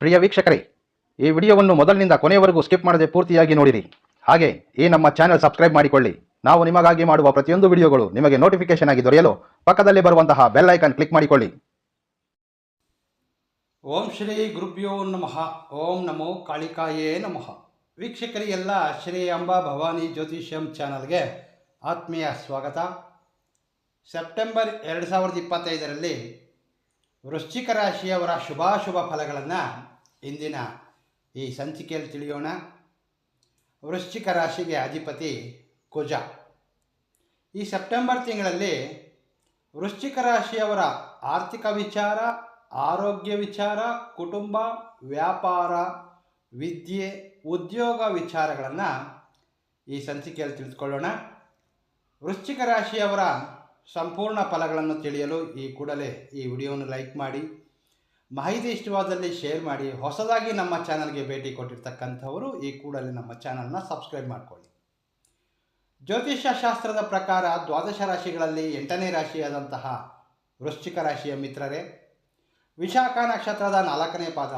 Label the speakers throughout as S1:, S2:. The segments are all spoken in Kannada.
S1: ಪ್ರಿಯ ವೀಕ್ಷಕರೇ, ಈ ವಿಡಿಯೋವನ್ನು ಮೊದಲಿನಿಂದ ಕೊನೆಯವರೆಗೂ ಸ್ಕಿಪ್ ಮಾಡದೆ ಪೂರ್ತಿಯಾಗಿ ನೋಡಿರಿ. ಹಾಗೆ, ಈ ನಮ್ಮ ಚಾನೆಲ್ ಸಬ್ಸ್ಕ್ರೈಬ್ ಮಾಡಿಕೊಳ್ಳಿ. ನಾವು ನಿಮಗಾಗಿ ಮಾಡುವ ಪ್ರತಿಯೊಂದು ವಿಡಿಯೋಗಳು ನಿಮಗೆ ನೋಟಿಫಿಕೇಶನ್ ಆಗಿ ದೊರೆಯಲು ಪಕ್ಕದಲ್ಲಿ ಬರುವಂತಹ ಬೆಲ್ ಐಕನ್ ಕ್ಲಿಕ್ ಮಾಡಿಕೊಳ್ಳಿ.
S2: ಓಂ ಶ್ರೀ ಗುರುಭ್ಯೋ ನಮಃ. ಓಂ ನಮೋ ಕಾಳಿಕಾಯೇ ನಮಃ. ವೀಕ್ಷಕರಿಗೆಲ್ಲ ಶ್ರೀ ಅಂಬಾ ಭವಾನಿ ಜ್ಯೋತಿಷ್ಯಂ ಚಾನಲ್ಗೆ ಆತ್ಮೀಯ ಸ್ವಾಗತ. ಸೆಪ್ಟೆಂಬರ್ ಎರಡು ಸಾವಿರದ ಇಪ್ಪತ್ತೈದರಲ್ಲಿ ವೃಶ್ಚಿಕ ರಾಶಿಯವರ ಶುಭಾಶುಭ ಫಲಗಳನ್ನು ಇಂದಿನ ಈ ಸಂಚಿಕೆಯಲ್ಲಿ ತಿಳಿಯೋಣ. ವೃಶ್ಚಿಕ ರಾಶಿಗೆ ಅಧಿಪತಿ ಕುಜ. ಈ ಸೆಪ್ಟೆಂಬರ್ ತಿಂಗಳಲ್ಲಿ ವೃಶ್ಚಿಕ ರಾಶಿಯವರ ಆರ್ಥಿಕ ವಿಚಾರ, ಆರೋಗ್ಯ ವಿಚಾರ, ಕುಟುಂಬ, ವ್ಯಾಪಾರ, ವಿದ್ಯೆ, ಉದ್ಯೋಗ ವಿಚಾರಗಳನ್ನು ಈ ಸಂಚಿಕೆಯಲ್ಲಿ ತಿಳಿದುಕೊಳ್ಳೋಣ. ವೃಶ್ಚಿಕ ರಾಶಿಯವರ ಸಂಪೂರ್ಣ ಫಲಗಳನ್ನು ತಿಳಿಯಲು ಈ ಕೂಡಲೇ ಈ ವಿಡಿಯೋವನ್ನು ಲೈಕ್ ಮಾಡಿ. ಮಾಹಿತಿ ಇಷ್ಟವಾದಲ್ಲಿ ಶೇರ್ ಮಾಡಿ, ಹೊಸದಾಗಿ ನಮ್ಮ ಚಾನಲ್ಗೆ ಭೇಟಿ ಕೊಟ್ಟಿರ್ತಕ್ಕಂಥವರು ಈ ಕೂಡಲೇ ನಮ್ಮ ಚಾನಲ್ನ ಸಬ್ಸ್ಕ್ರೈಬ್ ಮಾಡಿಕೊಳ್ಳಿ. ಜ್ಯೋತಿಷ್ಯ ಶಾಸ್ತ್ರದ ಪ್ರಕಾರ ದ್ವಾದಶ ರಾಶಿಗಳಲ್ಲಿ ಎಂಟನೇ ರಾಶಿಯಾದಂತಹ ವೃಶ್ಚಿಕ ರಾಶಿಯ ಮಿತ್ರರೇ, ವಿಶಾಖ ನಕ್ಷತ್ರದ ನಾಲ್ಕನೇ ಪಾದ,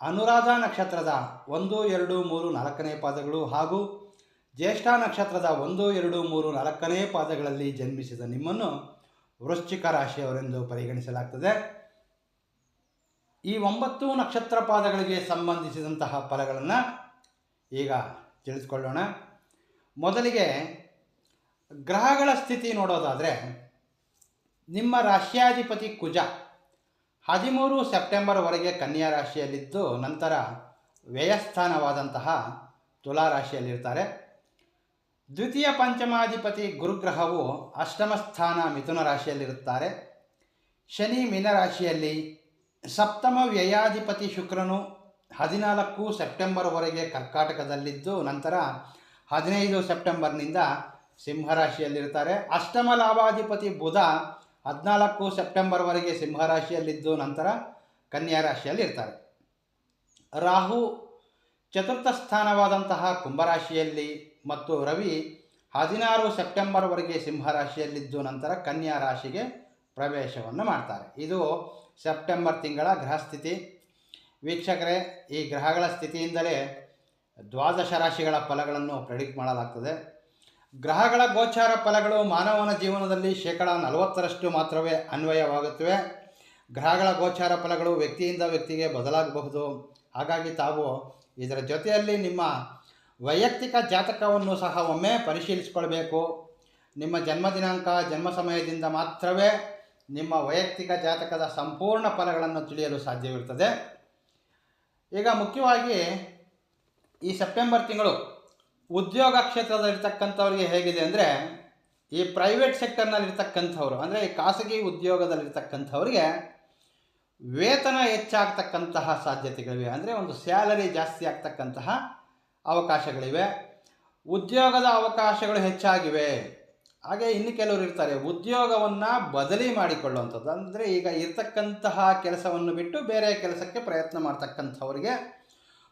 S2: ಅನುರಾಧ ನಕ್ಷತ್ರದ ಒಂದು, ಎರಡು, ಮೂರು, ನಾಲ್ಕನೇ ಪಾದಗಳು ಹಾಗೂ ಜ್ಯೇಷ್ಠ ನಕ್ಷತ್ರದ ಒಂದು, ಎರಡು, ಮೂರು, ನಾಲ್ಕನೇ ಪಾದಗಳಲ್ಲಿ ಜನ್ಮಿಸಿದ ನಿಮ್ಮನ್ನು ವೃಶ್ಚಿಕ ರಾಶಿಯವರೆಂದು ಪರಿಗಣಿಸಲಾಗ್ತದೆ. ಈ ಒಂಬತ್ತು ನಕ್ಷತ್ರ ಪಾದಗಳಿಗೆ ಸಂಬಂಧಿಸಿದಂತಹ ಫಲಗಳನ್ನು ಈಗ ತಿಳಿಸ್ಕೊಳ್ಳೋಣ. ಮೊದಲಿಗೆ ಗ್ರಹಗಳ ಸ್ಥಿತಿ ನೋಡೋದಾದರೆ, ನಿಮ್ಮ ರಾಶ್ಯಾಧಿಪತಿ ಕುಜ ಹದಿಮೂರು ಸೆಪ್ಟೆಂಬರ್ವರೆಗೆ ಕನ್ಯಾ ರಾಶಿಯಲ್ಲಿದ್ದು, ನಂತರ ವ್ಯಯಸ್ಥಾನವಾದಂತಹ ತುಲಾ ರಾಶಿಯಲ್ಲಿರ್ತಾರೆ. ದ್ವಿತೀಯ ಪಂಚಮಾಧಿಪತಿ ಗುರುಗ್ರಹವು ಅಷ್ಟಮ ಸ್ಥಾನ ಮಿಥುನ ರಾಶಿಯಲ್ಲಿರುತ್ತಾರೆ. ಶನಿ ಮೀನರಾಶಿಯಲ್ಲಿ ಸಪ್ತಮ ವ್ಯಯಾಧಿಪತಿ ಶುಕ್ರನು ಹದಿನಾಲ್ಕು ಸೆಪ್ಟೆಂಬರ್ವರೆಗೆ ಕರ್ಕಾಟಕದಲ್ಲಿದ್ದು, ನಂತರ ಹದಿನೈದು ಸೆಪ್ಟೆಂಬರ್ನಿಂದ ಸಿಂಹರಾಶಿಯಲ್ಲಿರ್ತಾರೆ. ಅಷ್ಟಮ ಲಾಭಾಧಿಪತಿ ಬುಧ ಹದಿನಾಲ್ಕು ಸೆಪ್ಟೆಂಬರ್ವರೆಗೆ ಸಿಂಹರಾಶಿಯಲ್ಲಿದ್ದು, ನಂತರ ಕನ್ಯಾ ರಾಶಿಯಲ್ಲಿರ್ತಾರೆ. ರಾಹು ಚತುರ್ಥ ಸ್ಥಾನವಾದಂತಹ ಕುಂಭರಾಶಿಯಲ್ಲಿ ಮತ್ತು ರವಿ ಹದಿನಾರು ಸೆಪ್ಟೆಂಬರ್ವರೆಗೆ ಸಿಂಹರಾಶಿಯಲ್ಲಿದ್ದು, ನಂತರ ಕನ್ಯಾ ರಾಶಿಗೆ ಪ್ರವೇಶವನ್ನು ಮಾಡ್ತಾರೆ. ಇದು ಸೆಪ್ಟೆಂಬರ್ ತಿಂಗಳ ಗ್ರಹಸ್ಥಿತಿ. ವೀಕ್ಷಕರೇ, ಈ ಗ್ರಹಗಳ ಸ್ಥಿತಿಯಿಂದಲೇ ದ್ವಾದಶ ರಾಶಿಗಳ ಫಲಗಳನ್ನು ಪ್ರೆಡಿಕ್ಟ್ ಮಾಡಲಾಗ್ತದೆ. ಗ್ರಹಗಳ ಗೋಚಾರ ಫಲಗಳು ಮಾನವನ ಜೀವನದಲ್ಲಿ ಶೇಕಡ ನಲವತ್ತರಷ್ಟು ಮಾತ್ರವೇ ಅನ್ವಯವಾಗುತ್ತವೆ. ಗ್ರಹಗಳ ಗೋಚಾರ ಫಲಗಳು ವ್ಯಕ್ತಿಯಿಂದ ವ್ಯಕ್ತಿಗೆ ಬದಲಾಗಬಹುದು. ಹಾಗಾಗಿ ತಾವು ಇದರ ಜೊತೆಯಲ್ಲಿ ನಿಮ್ಮ ವೈಯಕ್ತಿಕ ಜಾತಕವನ್ನು ಸಹ ಒಮ್ಮೆ ಪರಿಶೀಲಿಸಿಕೊಳ್ಬೇಕು. ನಿಮ್ಮ ಜನ್ಮ ದಿನಾಂಕ, ಜನ್ಮ ಸಮಯದಿಂದ ಮಾತ್ರವೇ ನಿಮ್ಮ ವೈಯಕ್ತಿಕ ಜಾತಕದ ಸಂಪೂರ್ಣ ಫಲಗಳನ್ನು ತಿಳಿಯಲು ಸಾಧ್ಯವಿರುತ್ತದೆ. ಈಗ ಮುಖ್ಯವಾಗಿ ಈ ಸೆಪ್ಟೆಂಬರ್ ತಿಂಗಳು ಉದ್ಯೋಗ ಕ್ಷೇತ್ರದಲ್ಲಿರ್ತಕ್ಕಂಥವ್ರಿಗೆ ಹೇಗಿದೆ ಅಂದರೆ ಈ ಪ್ರೈವೇಟ್ ಸೆಕ್ಟರ್ನಲ್ಲಿರ್ತಕ್ಕಂಥವ್ರು ಅಂದರೆ ಈ ಖಾಸಗಿ ಉದ್ಯೋಗದಲ್ಲಿರ್ತಕ್ಕಂಥವ್ರಿಗೆ ವೇತನ ಹೆಚ್ಚಾಗ್ತಕ್ಕಂತಹ ಸಾಧ್ಯತೆಗಳಿವೆ. ಅಂದರೆ ಒಂದು ಸ್ಯಾಲರಿ ಜಾಸ್ತಿ ಆಗ್ತಕ್ಕಂತಹ ಅವಕಾಶಗಳಿವೆ. ಉದ್ಯೋಗದ ಅವಕಾಶಗಳು ಹೆಚ್ಚಾಗಿವೆ. ಹಾಗೆ ಇನ್ನು ಕೆಲವರು ಇರ್ತಾರೆ, ಉದ್ಯೋಗವನ್ನು ಬದಲಿ ಮಾಡಿಕೊಳ್ಳುವಂಥದ್ದು. ಅಂದರೆ ಈಗ ಇರತಕ್ಕಂತಹ ಕೆಲಸವನ್ನು ಬಿಟ್ಟು ಬೇರೆ ಕೆಲಸಕ್ಕೆ ಪ್ರಯತ್ನ ಮಾಡ್ತಕ್ಕಂಥವ್ರಿಗೆ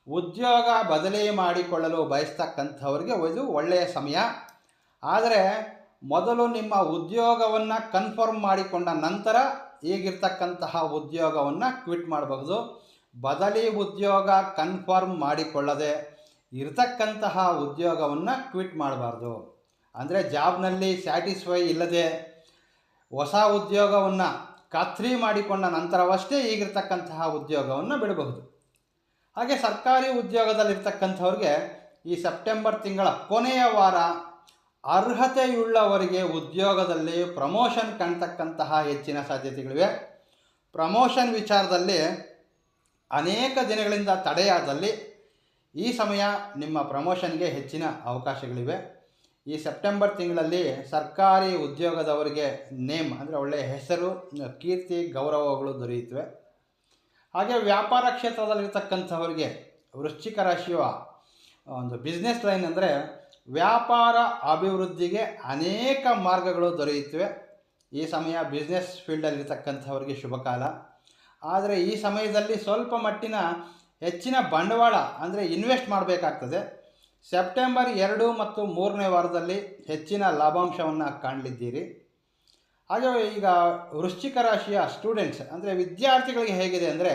S2: ಉದ್ಯೋಗ ಬದಲಿ ಮಾಡಿಕೊಳ್ಳಲು ಬಯಸ್ತಕ್ಕಂಥವ್ರಿಗೆ ಇದು ಒಳ್ಳೆಯ ಸಮಯ. ಆದರೆ ಮೊದಲು ನಿಮ್ಮ ಉದ್ಯೋಗವನ್ನು ಕನ್ಫರ್ಮ್ ಮಾಡಿಕೊಂಡ ನಂತರ ಈಗಿರ್ತಕ್ಕಂತಹ ಉದ್ಯೋಗವನ್ನು ಕ್ವಿಟ್ ಮಾಡಬಹುದು. ಬದಲಿ ಉದ್ಯೋಗ ಕನ್ಫರ್ಮ್ ಮಾಡಿಕೊಳ್ಳದೆ ಇರತಕ್ಕಂತಹ ಉದ್ಯೋಗವನ್ನು ಕ್ವಿಟ್ ಮಾಡಬಾರ್ದು. ಅಂದರೆ ಜಾಬ್ನಲ್ಲಿ ಸ್ಯಾಟಿಸ್ಫೈ ಇಲ್ಲದೆ ಹೊಸ ಉದ್ಯೋಗವನ್ನು ಖಾತ್ರಿ ಮಾಡಿಕೊಂಡ ನಂತರವಷ್ಟೇ ಈಗಿರ್ತಕ್ಕಂತಹ ಉದ್ಯೋಗವನ್ನು ಬಿಡಬಹುದು. ಹಾಗೆ ಸರ್ಕಾರಿ ಉದ್ಯೋಗದಲ್ಲಿರ್ತಕ್ಕಂಥವ್ರಿಗೆ ಈ ಸೆಪ್ಟೆಂಬರ್ ತಿಂಗಳ ಕೊನೆಯ ವಾರ ಅರ್ಹತೆಯುಳ್ಳವರಿಗೆ ಉದ್ಯೋಗದಲ್ಲಿ ಪ್ರಮೋಷನ್ ಕಾಣ್ತಕ್ಕಂತಹ ಹೆಚ್ಚಿನ ಸಾಧ್ಯತೆಗಳಿವೆ. ಪ್ರಮೋಷನ್ ವಿಚಾರದಲ್ಲಿ ಅನೇಕ ದಿನಗಳಿಂದ ತಡೆಯಾದಲ್ಲಿ ಈ ಸಮಯ ನಿಮ್ಮ ಪ್ರಮೋಷನ್ಗೆ ಹೆಚ್ಚಿನ ಅವಕಾಶಗಳಿವೆ. ಈ ಸೆಪ್ಟೆಂಬರ್ ತಿಂಗಳಲ್ಲಿ ಸರ್ಕಾರಿ ಉದ್ಯೋಗದವರಿಗೆ ನೇಮ್, ಅಂದರೆ ಒಳ್ಳೆಯ ಹೆಸರು, ಕೀರ್ತಿ, ಗೌರವಗಳು ದೊರೆಯುತ್ತವೆ. ಹಾಗೆ ವ್ಯಾಪಾರ ಕ್ಷೇತ್ರದಲ್ಲಿರ್ತಕ್ಕಂಥವರಿಗೆ ವೃಶ್ಚಿಕ ರಾಶಿಯ ಒಂದು ಬಿಸ್ನೆಸ್ ಲೈನ್ ಅಂದರೆ ವ್ಯಾಪಾರ ಅಭಿವೃದ್ಧಿಗೆ ಅನೇಕ ಮಾರ್ಗಗಳು ದೊರೆಯುತ್ತವೆ. ಈ ಸಮಯ ಬಿಸ್ನೆಸ್ ಫೀಲ್ಡಲ್ಲಿರ್ತಕ್ಕಂಥವ್ರಿಗೆ ಶುಭ ಕಾಲ. ಆದರೆ ಈ ಸಮಯದಲ್ಲಿ ಸ್ವಲ್ಪ ಮಟ್ಟಿನ ಹೆಚ್ಚಿನ ಬಂಡವಾಳ, ಅಂದರೆ ಇನ್ವೆಸ್ಟ್ ಮಾಡಬೇಕಾಗ್ತದೆ. ಸೆಪ್ಟೆಂಬರ್ ಎರಡು ಮತ್ತು ಮೂರನೇ ವಾರದಲ್ಲಿ ಹೆಚ್ಚಿನ ಲಾಭಾಂಶವನ್ನು ಕಾಣಲಿದ್ದೀರಿ. ಹಾಗೆ ಈಗ ವೃಶ್ಚಿಕ ರಾಶಿಯ ಸ್ಟೂಡೆಂಟ್ಸ್ ಅಂದರೆ ವಿದ್ಯಾರ್ಥಿಗಳಿಗೆ ಹೇಗಿದೆ ಅಂದರೆ,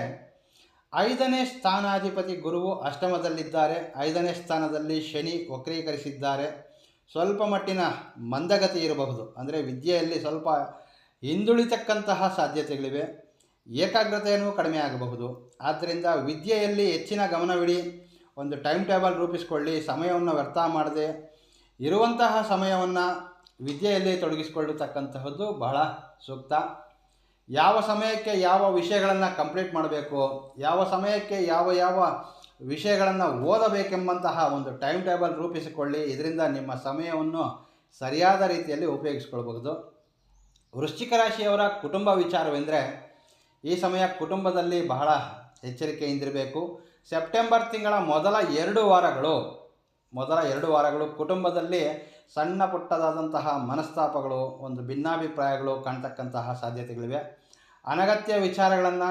S2: ಐದನೇ ಸ್ಥಾನಾಧಿಪತಿ ಗುರುವು ಅಷ್ಟಮದಲ್ಲಿದ್ದಾರೆ. ಐದನೇ ಸ್ಥಾನದಲ್ಲಿ ಶನಿ ವಕ್ರೀಕರಿಸಿದ್ದಾರೆ. ಸ್ವಲ್ಪ ಮಟ್ಟಿನ ಮಂದಗತಿ ಇರಬಹುದು. ಅಂದರೆ ವಿದ್ಯೆಯಲ್ಲಿ ಸ್ವಲ್ಪ ಹಿಂದುಳಿತಕ್ಕಂತಹ ಸಾಧ್ಯತೆಗಳಿವೆ. ಏಕಾಗ್ರತೆಯನ್ನು ಕಡಿಮೆ ಆಗಬಹುದು. ಆದ್ದರಿಂದ ವಿದ್ಯೆಯಲ್ಲಿ ಹೆಚ್ಚಿನ ಗಮನವಿಡಿ. ಒಂದು ಟೈಮ್ ಟೇಬಲ್ ರೂಪಿಸಿಕೊಳ್ಳಿ, ಸಮಯವನ್ನು ವ್ಯರ್ಥ ಮಾಡದೆ ಇರುವಂತಹ ಸಮಯವನ್ನು ವಿದ್ಯೆಯಲ್ಲಿ ತೊಡಗಿಸಿಕೊಳ್ಳತಕ್ಕಂತಹದ್ದು ಬಹಳ ಸೂಕ್ತ. ಯಾವ ಸಮಯಕ್ಕೆ ಯಾವ ವಿಷಯಗಳನ್ನು ಕಂಪ್ಲೀಟ್ ಮಾಡಬೇಕು, ಯಾವ ಸಮಯಕ್ಕೆ ಯಾವ ಯಾವ ವಿಷಯಗಳನ್ನು ಓದಬೇಕೆಂಬಂತಹ ಒಂದು ಟೈಮ್ ಟೇಬಲ್ ರೂಪಿಸಿಕೊಳ್ಳಿ, ಇದರಿಂದ ನಿಮ್ಮ ಸಮಯವನ್ನು ಸರಿಯಾದ ರೀತಿಯಲ್ಲಿ ಉಪಯೋಗಿಸ್ಕೊಳ್ಬಹುದು. ವೃಶ್ಚಿಕ ರಾಶಿಯವರ ಕುಟುಂಬ ವಿಚಾರವೆಂದರೆ, ಈ ಸಮಯ ಕುಟುಂಬದಲ್ಲಿ ಬಹಳ ಎಚ್ಚರಿಕೆಯಿಂದಿರಬೇಕು. ಸೆಪ್ಟೆಂಬರ್ ತಿಂಗಳ ಮೊದಲ ಎರಡು ವಾರಗಳು, ಮೊದಲ ಎರಡು ವಾರಗಳು ಕುಟುಂಬದಲ್ಲಿ ಸಣ್ಣ ಪುಟ್ಟದಾದಂತಹ ಮನಸ್ತಾಪಗಳು, ಒಂದು ಭಿನ್ನಾಭಿಪ್ರಾಯಗಳು ಕಾಣ್ತಕ್ಕಂತಹ ಸಾಧ್ಯತೆಗಳಿವೆ. ಅನಗತ್ಯ ವಿಚಾರಗಳನ್ನು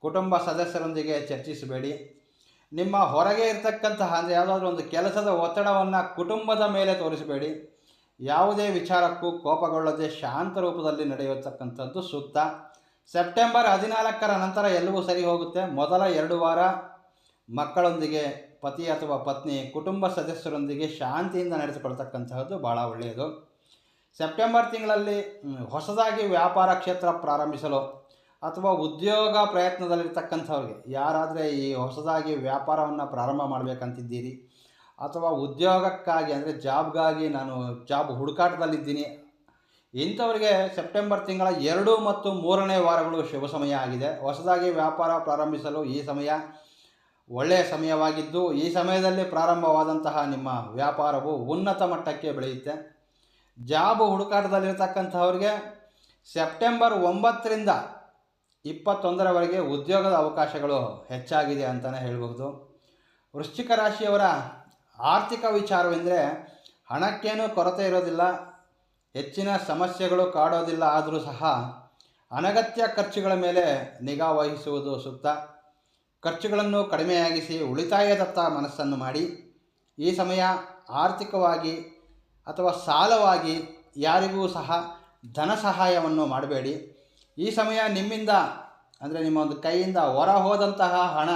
S2: ಕುಟುಂಬ ಸದಸ್ಯರೊಂದಿಗೆ ಚರ್ಚಿಸಬೇಡಿ. ನಿಮ್ಮ ಹೊರಗೆ ಇರತಕ್ಕಂತಹ ಅಂದರೆ ಯಾವುದಾದ್ರೂ ಒಂದು ಕೆಲಸದ ಒತ್ತಡವನ್ನು ಕುಟುಂಬದ ಮೇಲೆ ತೋರಿಸಬೇಡಿ. ಯಾವುದೇ ವಿಚಾರಕ್ಕೂ ಕೋಪಗೊಳ್ಳದೆ ಶಾಂತ ರೂಪದಲ್ಲಿ ನಡೆಯತಕ್ಕಂಥದ್ದು ಸೂಕ್ತ. ಸೆಪ್ಟೆಂಬರ್ ಹದಿನಾಲ್ಕರ ನಂತರ ಎಲ್ಲವೂ ಸರಿ ಹೋಗುತ್ತೆ. ಮೊದಲ ಎರಡು ವಾರ ಮಕ್ಕಳೊಂದಿಗೆ, ಪತಿ ಅಥವಾ ಪತ್ನಿ, ಕುಟುಂಬ ಸದಸ್ಯರೊಂದಿಗೆ ಶಾಂತಿಯಿಂದ ನಡೆಸಿಕೊಳ್ತಕ್ಕಂತಹದ್ದು ಭಾಳ ಒಳ್ಳೆಯದು. ಸೆಪ್ಟೆಂಬರ್ ತಿಂಗಳಲ್ಲಿ ಹೊಸದಾಗಿ ವ್ಯಾಪಾರ ಕ್ಷೇತ್ರ ಪ್ರಾರಂಭಿಸಲು ಅಥವಾ ಉದ್ಯೋಗ ಪ್ರಯತ್ನದಲ್ಲಿರ್ತಕ್ಕಂಥವ್ರಿಗೆ, ಯಾರಾದರೆ ಈ ಹೊಸದಾಗಿ ವ್ಯಾಪಾರವನ್ನು ಪ್ರಾರಂಭ ಮಾಡಬೇಕಂತಿದ್ದೀರಿ ಅಥವಾ ಉದ್ಯೋಗಕ್ಕಾಗಿ ಅಂದರೆ ಜಾಬ್ಗಾಗಿ ನಾನು ಜಾಬ್ ಹುಡುಕಾಟದಲ್ಲಿದ್ದೀನಿ, ಇಂಥವರಿಗೆ ಸೆಪ್ಟೆಂಬರ್ ತಿಂಗಳ ಎರಡು ಮತ್ತು ಮೂರನೇ ವಾರಗಳು ಶುಭ ಸಮಯ ಆಗಿದೆ. ಹೊಸದಾಗಿ ವ್ಯಾಪಾರ ಪ್ರಾರಂಭಿಸಲು ಈ ಸಮಯ ಒಳ್ಳೆಯ ಸಮಯವಾಗಿದ್ದು ಈ ಸಮಯದಲ್ಲಿ ಪ್ರಾರಂಭವಾದಂತಹ ನಿಮ್ಮ ವ್ಯಾಪಾರವು ಉನ್ನತ ಮಟ್ಟಕ್ಕೆ ಬೆಳೆಯುತ್ತೆ. ಜಾಬ್ ಹುಡುಕಾಟದಲ್ಲಿರ್ತಕ್ಕಂಥವ್ರಿಗೆ ಸೆಪ್ಟೆಂಬರ್ ಒಂಬತ್ತರಿಂದ ಇಪ್ಪತ್ತೊಂದರವರೆಗೆ ಉದ್ಯೋಗದ ಅವಕಾಶಗಳು ಹೆಚ್ಚಾಗಿದೆ ಅಂತಲೇ ಹೇಳಬಹುದು. ವೃಶ್ಚಿಕ ರಾಶಿಯವರ ಆರ್ಥಿಕ ವಿಚಾರವೆಂದರೆ ಹಣಕ್ಕೇನೂ ಕೊರತೆ ಇರೋದಿಲ್ಲ, ಹೆಚ್ಚಿನ ಸಮಸ್ಯೆಗಳು ಕಾಡೋದಿಲ್ಲ ಆದರೂ ಸಹ ಅನಗತ್ಯ ಖರ್ಚುಗಳ ಮೇಲೆ ನಿಗಾ ವಹಿಸುವುದು ಸೂಕ್ತ. ಖರ್ಚುಗಳನ್ನು ಕಡಿಮೆಯಾಗಿಸಿ ಉಳಿತಾಯದತ್ತ ಮನಸ್ಸನ್ನು ಮಾಡಿ, ಈ ಸಮಯ ಆರ್ಥಿಕವಾಗಿ ಅಥವಾ ಸಾಲವಾಗಿ ಯಾರಿಗೂ ಸಹ ಧನ ಸಹಾಯವನ್ನು ಮಾಡಬೇಡಿ. ಈ ಸಮಯ ನಿಮ್ಮಿಂದ, ಅಂದರೆ ನಿಮ್ಮ ಒಂದು ಕೈಯಿಂದ ಹೊರ ಹೋದಂತಹ ಹಣ,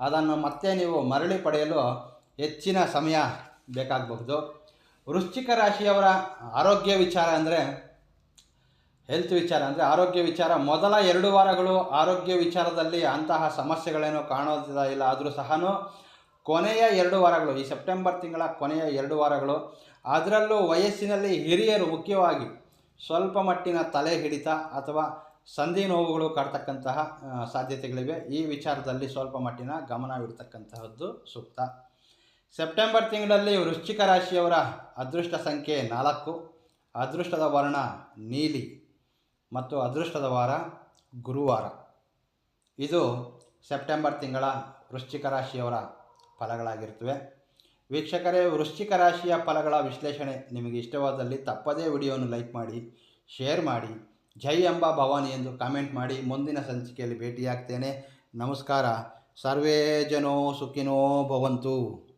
S2: ಅದನ್ನು ಮತ್ತೆ ನೀವು ಮರಳಿ ಪಡೆಯಲು ಹೆಚ್ಚಿನ ಸಮಯ ಬೇಕಾಗಬಹುದು. ವೃಶ್ಚಿಕ ರಾಶಿಯವರ ಆರೋಗ್ಯ ವಿಚಾರ ಅಂದರೆ ಹೆಲ್ತ್ ವಿಚಾರ ಅಂದರೆ ಆರೋಗ್ಯ ವಿಚಾರ. ಮೊದಲ ಎರಡು ವಾರಗಳು ಆರೋಗ್ಯ ವಿಚಾರದಲ್ಲಿ ಅಂತಹ ಸಮಸ್ಯೆಗಳೇನೂ ಕಾಣೋದಿಲ್ಲ ಇಲ್ಲ. ಆದರೂ ಸಹ ಕೊನೆಯ ಎರಡು ವಾರಗಳು, ಈ ಸೆಪ್ಟೆಂಬರ್ ತಿಂಗಳ ಕೊನೆಯ ಎರಡು ವಾರಗಳು, ಅದರಲ್ಲೂ ವಯಸ್ಸಿನಲ್ಲಿ ಹಿರಿಯರು ಮುಖ್ಯವಾಗಿ ಸ್ವಲ್ಪ ಮಟ್ಟಿನ ತಲೆ ಹಿಡಿತ ಅಥವಾ ಸಂಧಿ ನೋವುಗಳು ಕಾಡ್ತಕ್ಕಂತಹ ಸಾಧ್ಯತೆಗಳಿವೆ. ಈ ವಿಚಾರದಲ್ಲಿ ಸ್ವಲ್ಪ ಮಟ್ಟಿನ ಗಮನವಿಡ್ತಕ್ಕಂತಹದ್ದು ಸೂಕ್ತ. ಸೆಪ್ಟೆಂಬರ್ ತಿಂಗಳಲ್ಲಿ ವೃಶ್ಚಿಕ ರಾಶಿಯವರ ಅದೃಷ್ಟ ಸಂಖ್ಯೆ ನಾಲ್ಕು. ಅದೃಷ್ಟದ ವರ್ಣ ನೀಲಿ. ಮತ್ತು ಅದೃಷ್ಟದ ವಾರ ಗುರುವಾರ. ಇದು ಸೆಪ್ಟೆಂಬರ್ ತಿಂಗಳ ವೃಶ್ಚಿಕ ರಾಶಿಯವರ ಫಲಗಳಾಗಿರ್ತವೆ ವೀಕ್ಷಕರೇ, ವೃಶ್ಚಿಕ ರಾಶಿಯ ಫಲಗಳ ವಿಶ್ಲೇಷಣೆ ನಿಮಗೆ ಇಷ್ಟವಾದಲ್ಲಿ ತಪ್ಪದೇ ವಿಡಿಯೋವನ್ನು ಲೈಕ್ ಮಾಡಿ, ಶೇರ್ ಮಾಡಿ, ಜೈ ಎಂಬ ಭವಾನಿ ಎಂದು ಕಾಮೆಂಟ್ ಮಾಡಿ ಮುಂದಿನ ಸಂಚಿಕೆಯಲ್ಲಿ ಭೇಟಿಯಾಗ್ತೇನೆ. ನಮಸ್ಕಾರ. ಸರ್ವೇ ಜನೋ ಸುಖಿನೋ ಭವಂತು.